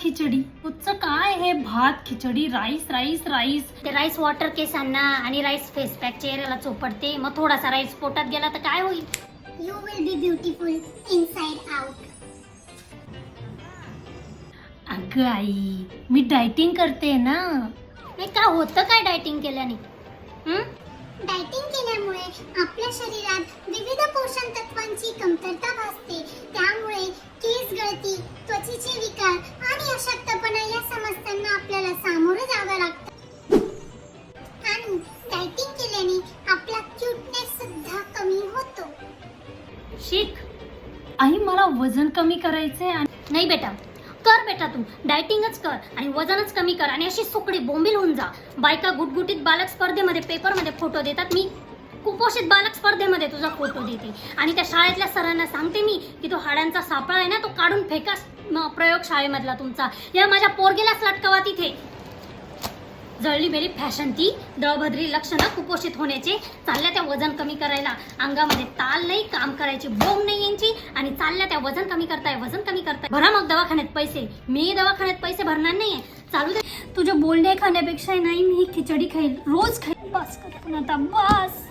खिचडी. तुझचं काय हे भात खिचडी राईस राईस राईस. ते राईस वॉटर केसांना आणि राईस फेस पॅक चेहऱ्याला चोपडते. मग थोडासा राईस पोटात गेला तर काय होईल? You will be beautiful inside out. अगं आई मी डायटिंग करते ना. नाही का होतं काय डायटिंग केल्याने? हं? डायटिंग केल्यामुळे आपल्या शरीरात विविध पोषण तत्वांची कमतरता शिक. आई मला वजन कमी करायचंय आणि नाही बेटा. कर बेटा तू. डायटिंगच कर आणि वजनच कमी कर आणि अशी सुकडी बोंबील होऊन जा. बायका गुटगुटीत बालक स्पर्धेमध्ये पेपरमध्ये फोटो देतात. मी कुपोषित बालक स्पर्धेमध्ये तुझा फोटो देते. आणि त्या शाळेतल्या सरांना सांगते मी की तो हाडांचा सापळा आहे ना तो काढून फेका प्रयोग शाळेमधला तुमचा. या माझ्या पोरगेलाच लटकवा तिथे. जळली बेली फॅशन ती. दळभद्री लक्षणं कुपोषित होण्याचे. चालल्या त्या वजन कमी करायला. अंगामध्ये ताल नाही काम करायची बोंब नाही यांची. आणि चालल्या त्या वजन कमी करताय वजन कमी करताय. भरा मग दवाखान्यात पैसे. मी दवाखान्यात पैसे भरणार नाहीये. चालू दे. तुझे बोलणे खाण्यापेक्षा नाही मी खिचडी खाईल रोज खाईल बस कर. आता बस.